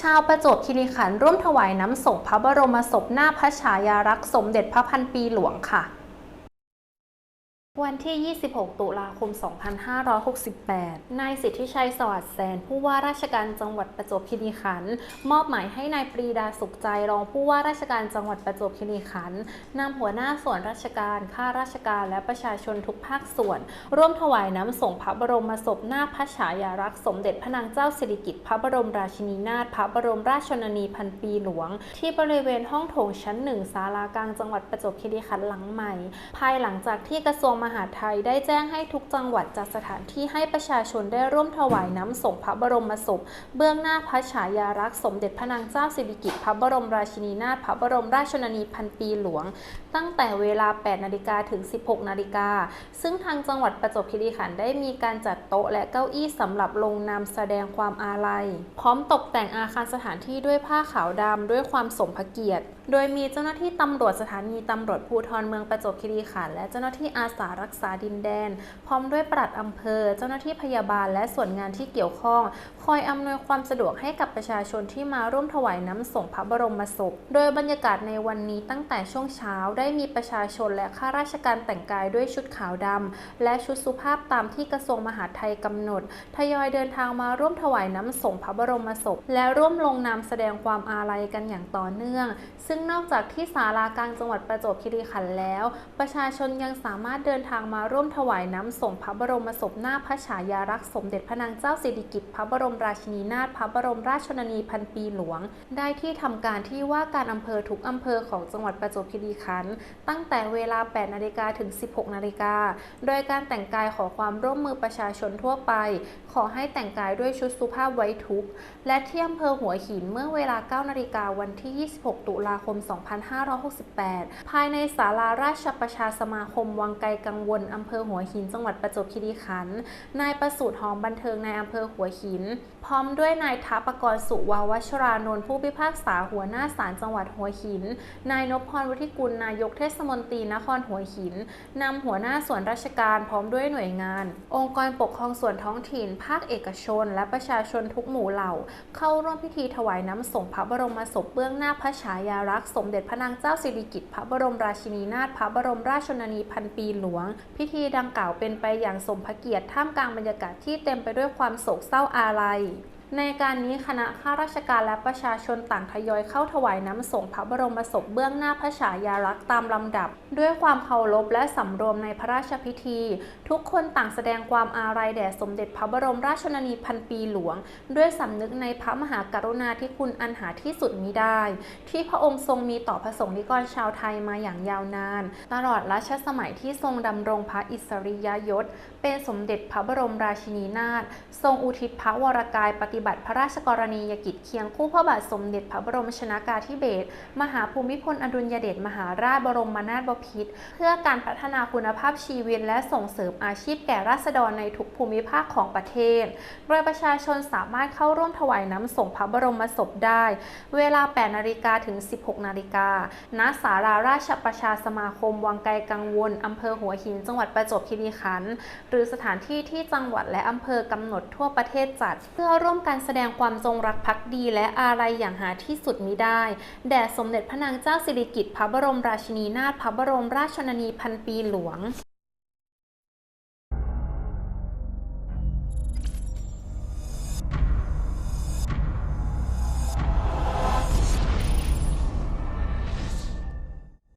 ชาวประจวบคีรีขันธ์ร่วมถวายน้ำส่งพระบรมศพหน้าพระฉายารักษ์สมเด็จพระพันปีหลวงค่ะ วันที่ 26 ตุลาคม 2568 นายสิทธิชัยสวัสดิ์แสน ผู้ว่าราชการจังหวัดประจวบคีรีขันธ์มอบหมายให้นายปรีดาสุขใจรองผู้ว่าราชการจังหวัดประจวบคีรีขันธ์นำหัวหน้าส่วนราชการข้าราชการและประชาชนทุกภาคส่วน ร่วมถวายน้ำส่งพระบรมศพหน้าพระฉายาลักษ์สมเด็จพระนางเจ้าสิริกิติ์พระบรมราชินีนาถพระบรมราชชนนีพันปีหลวง ที่บริเวณห้องโถงชั้นหนึ่งศาลากลางจังหวัดประจวบคีรีขันธ์หลังใหม่ ภายหลังจากที่กระทรวงมหาดไทยได้แจ้งให้ทุกจังหวัดจัดสถานที่ให้ประชาชนได้ร่วมถวายน้ำส่งพระบรมศพ เบื้องหน้าพระฉายาลักษ์สมเด็จพระนางเจ้าสิริกิติ์พระบรมราชินีนาถพระบรมราชชนนีพันปีหลวง ตั้งแต่เวลา 8 นาฬิกาถึง 16 นาฬิกา ซึ่งทางจังหวัดประจวบคีรีขันธ์ได้มีการจัดโต๊ะและเก้าอี้สำหรับลงนามแสดงความอาลัย พร้อมตกแต่งอาคารสถานที่ด้วยผ้าขาวดำด้วยความสมพระเกียรติ โดยมีเจ้าหน้าที่ตำรวจสถานีตำรวจภูธรเมืองประจวบคีรีขันธ์และเจ้าหน้าที่อาสารักษาดินแดน พร้อมด้วยปลัดอำเภอ เจ้าหน้าที่พยาบาลและส่วนงานที่เกี่ยวข้อง คอยอำนวยความสะดวกให้กับประชาชนที่มาร่วมถวายน้ำส่งพระบรมศพ โดยบรรยากาศในวันนี้ตั้งแต่ช่วงเช้าได้มีประชาชนและข้าราชการแต่งกายด้วยชุดขาวดำและชุดสุภาพตามที่กระทรวงมหาดไทยกำหนด ทยอยเดินทางมาร่วมถวายน้ำส่งพระบรมศพ และร่วมลงนามแสดงความอาลัยกันอย่างต่อเนื่อง ซึ่งนอกจากที่ศาลากลางจังหวัดประจวบคีรีขันธ์แล้ว ประชาชนยังสามารถเดินทางมาร่วมถวายน้ำส่งพระบรมศพหน้าพระฉายาลักษ์สมเด็จพระนางเจ้าสิริกิติ์พระบรมราชินีนาถพระบรมราชชนนีพันปีหลวง ได้ที่ทำการที่ว่าการอำเภอทุกอำเภอของจังหวัดประจวบคีรีขันธ์ตั้งแต่เวลา 8 นาฬิกาถึง 16 นาฬิกา โดยการแต่งกายขอความร่วมมือประชาชนทั่วไป ขอให้แต่งกายด้วยชุดสุภาพไว้ทุกข์และที่อำเภอหัวหินเมื่อเวลา 9 นาฬิกาวันที่ 26 ตุลาคม 2568 ภายในศาลาราชประชาสมาคมวังไกลกังวลอำเภอหัวหิน จังหวัดประจวบคีรีขันธ์นายประสูติหอมบันเทิงในอำเภอหัวหิน พร้อมด้วยนายทัพกรสุวาวัชรานนท์ผู้พิพากษาหัวหน้าศาลจังหวัดหัวหิน นายนพพรวุฒิกุลนายกเทศมนตรีนครหัวหินนำหัวหน้าส่วนราชการพร้อมด้วยหน่วยงาน องค์กรปกครองส่วนท้องถิ่น ภาคเอกชน และประชาชนทุกหมู่เหล่า เข้าร่วมพิธีถวายน้ำส่งพระบรมศพเบื้องหน้าพระฉายาลักษ์สมเด็จพระนางเจ้าสิริกิติ์พระบรมราชินีนาถพระบรมราชชนนีพันปีหลวงพิธีดังกล่าวเป็นไปอย่างสมพระเกียรติท่ามกลางบรรยากาศที่เต็มไปด้วยความโศกเศร้าอาลัย ในการนี้คณะข้าราชการและประชาชนต่างทยอยเข้าถวายน้ำส่งพระบรมศพเบื้องหน้าพระฉายาลักษณ์ตามลำดับ ด้วยความเคารพและสำรวมในพระราชพิธี ทุกคนต่างแสดงความอาลัยแด่สมเด็จพระบรมราชชนนีพันปีหลวง ด้วยสำนึกในพระมหากรุณาธิคุณอันหาที่สุดมิได้ ที่พระองค์ทรงมีต่อพระสงฆ์นิกรชาวไทยมาอย่างยาวนาน ตลอดรัชสมัยที่ทรงดำรงพระอิสริยยศ เป็นสมเด็จพระบรมราชินีนาถทรงอุทิศพระวรกายปฏิบัติพระราชกรณียกิจเคียงคู่พระบาทสมเด็จพระบรมชนากาธิเบศรมหาภูมิพลอดุลยเดชมหาราชบรมนาถบพิตรเพื่อการพัฒนาคุณภาพชีวิต และส่งเสริมอาชีพแก่ราษฎรในทุกภูมิภาคของประเทศ โดยประชาชนสามารถเข้าร่วมถวายน้ำส่งพระบรมศพได้ เวลา 8 นาฬิกาถึง 16 นาฬิกา ณ ศาลาราชประชาสมาคม วังไกลกังวล อำเภอหัวหิน จังหวัดประจวบคีรีขันธ์ หรือสถานที่ที่จังหวัดและอำเภอกำหนดทั่วประเทศจัด เพื่อร่วมการแสดงความจงรักภักดีและอาลัยอย่างหาที่สุดมิได้ แด่สมเด็จพระนางเจ้าสิริกิติ์พระบรมราชินีนาถพระบรมราชชนนีพันปีหลวง